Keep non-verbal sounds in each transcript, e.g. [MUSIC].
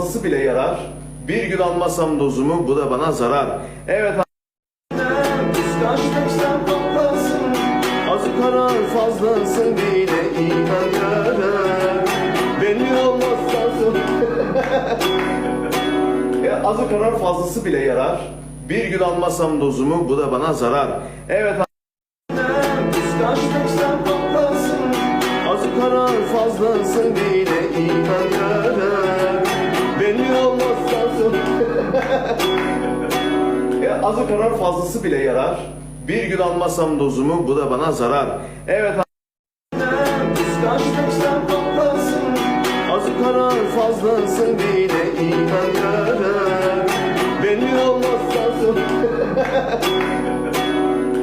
Fazlası bile yarar. Bir gün almasam dozumu bu da bana zarar. Evet Azı karar fazlasın bile görer Beni olmazsa [LAUGHS] ya azı karar fazlası bile yarar. Bir gün almasam dozumu bu da bana zarar. Evet Azı karar fazlasın bile görer azı karar fazlası bile yarar. Bir gün almasam dozumu bu da bana zarar. Evet Azı karar fazlasın bile iman görer Beni olmazsa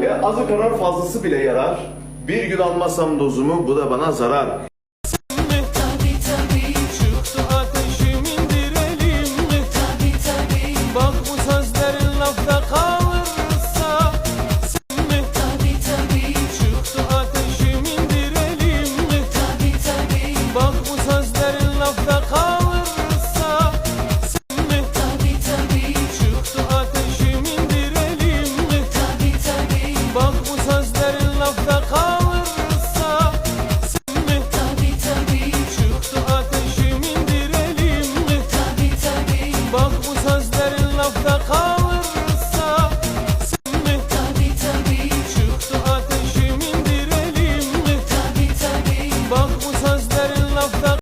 [LAUGHS] ya azı karar fazlası bile yarar. Bir gün almasam dozumu bu da bana zarar.